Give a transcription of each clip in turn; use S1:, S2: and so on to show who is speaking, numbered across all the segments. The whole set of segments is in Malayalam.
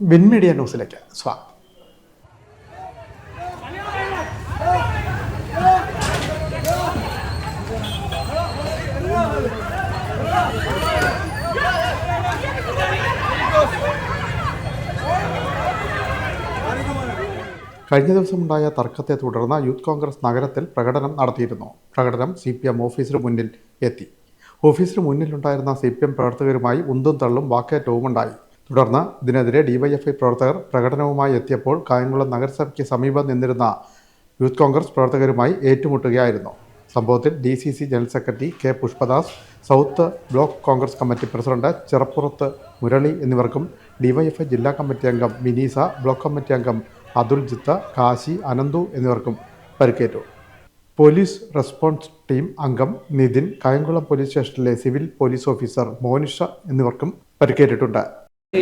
S1: വിൻ മീഡിയ ന്യൂസിലേക്ക് സ്വാഗതം. കഴിഞ്ഞ ദിവസമുണ്ടായ തർക്കത്തെ തുടർന്ന് യൂത്ത് കോൺഗ്രസ് നഗരത്തിൽ പ്രകടനം നടത്തിയിരുന്നു. പ്രകടനം സി പി എം ഓഫീസിന് മുന്നിൽ എത്തി. ഓഫീസിന് മുന്നിലുണ്ടായിരുന്ന സി പി എം പ്രവർത്തകരുമായി ഉന്തും തള്ളും വാക്കേറ്റവും ഉണ്ടായി തുടർന്ന് ഇതിനെതിരെ ഡിവൈഎഫ്ഐ പ്രവർത്തകർ പ്രകടനവുമായി എത്തിയപ്പോൾ കായംകുളം നഗരസഭയ്ക്ക് സമീപം നിന്നിരുന്ന യൂത്ത് കോൺഗ്രസ് പ്രവർത്തകരുമായി ഏറ്റുമുട്ടുകയായിരുന്നു. സംഭവത്തിൽ D C C general secretary K Pushpadas south block Congress committee president Chirappurathu Murali എന്നിവർക്കും ഡിവൈഎഫ്ഐ ജില്ലാ കമ്മിറ്റി അംഗം മിനീസ ബ്ലോക്ക് കമ്മിറ്റി അംഗം അതുൽ ജിത്ത കാശി അനന്തു എന്നിവർക്കും പരിക്കേറ്റു. പോലീസ് റെസ്പോൺസ് ടീം അംഗം നിതിൻ കായംകുളം പോലീസ് സ്റ്റേഷനിലെ സിവിൽ പോലീസ് ഓഫീസർ മോനിഷ എന്നിവർക്കും പരിക്കേറ്റിട്ടുണ്ട്. D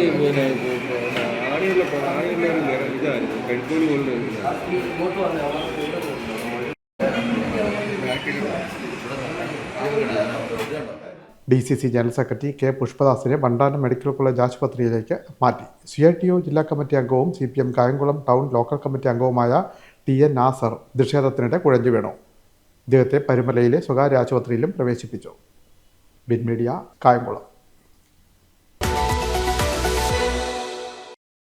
S1: C C general secretary K പുഷ്പദാസിനെ Vandanam medical college ആശുപത്രിയിലേക്ക് മാറ്റി. സി ഐ ടി ഒ ജില്ലാ കമ്മിറ്റി അംഗവും C P M Kayamkulam town local committee അംഗവുമായ ടി എൻ നാസർ പ്രതിഷേധത്തിനിടെ കുഴഞ്ഞു വീണു. ഇദ്ദേഹത്തെ പരുമലയിലെ സ്വകാര്യ ആശുപത്രിയിലും പ്രവേശിപ്പിച്ചു. ബിൻ മീഡിയ കായംകുളം.